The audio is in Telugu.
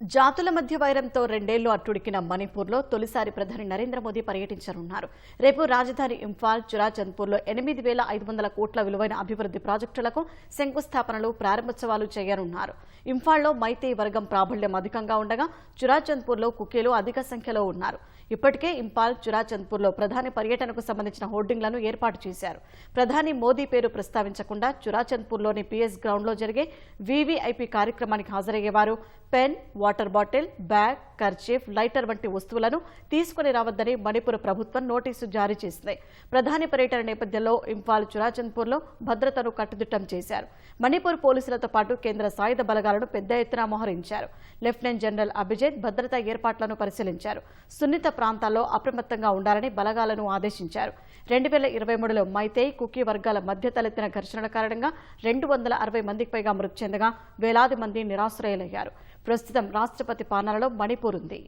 జాతుల మధ్య వైరంతో రెండేళ్ళు అట్టుడికిన మణిపూర్లో తొలిసారి ప్రధాని నరేంద్ర మోదీ పర్యటించనున్నారు. రేపు రాజధాని ఇంఫాల్ చురాచంద్పూర్లో ఎనిమిది వేల ఐదు వందల కోట్ల విలువైన అభివృద్ధి ప్రాజెక్టులకు శంకుస్థాపనలు ప్రారంభోత్సవాలు చేయనున్నారు. ఇంఫాల్లో మైతే వర్గం ప్రాబల్యం అధికంగా ఉండగా చురాచంద్పూర్లో కుకీలు అధిక సంఖ్యలో ఉన్నారు. ఇప్పటికే ఇంఫాల్ చురాచంద్పూర్లో ప్రధాని పర్యటనకు సంబంధించిన హోర్డింగ్లను ఏర్పాటు చేశారు. ప్రధాని మోదీ పేరు ప్రస్తావించకుండా చురాచంద్పూర్లోని పిఎస్ గ్రౌండ్లో జరిగే వీవీఐపీ కార్యక్రమానికి హాజరయ్యేవారు pen water bottle bag kerchief lighter వంటి వస్తువులను తీసుకుని రావద్దని మణిపూర్ ప్రభుత్వం నోటీసు జారీ చేసింది. ప్రధాని పర్యటన నేపథ్యంలో ఇంఫాల్ చురాచంద్పూర్లో భద్రతను కట్టుదిట్టం చేశారు. మణిపూర్ పోలీసులతో పాటు కేంద్ర సాయుధ బలగాలను పెద్ద ఎత్తున మోహరించారు. లెఫ్టినెంట్ జనరల్ అభిజిత్ భద్రతా ఏర్పాట్లను పరిశీలించారు. సున్నిత ప్రాంతాల్లో అప్రమత్తంగా ఉండాలని బలగాలను ఆదేశించారు. రెండు వేల ఇరవై మూడులో మైతే కుకీ వర్గాల మధ్య తలెత్తిన ఘర్షణల కారణంగా రెండు వందల అరవై మందికి పైగా మృతి చెందగా వేలాది మంది నిరాశ్రయులయ్యారు. ప్రస్తుతం రాష్ట్రపతి పాలనలో మణిపూర్ ఉంది.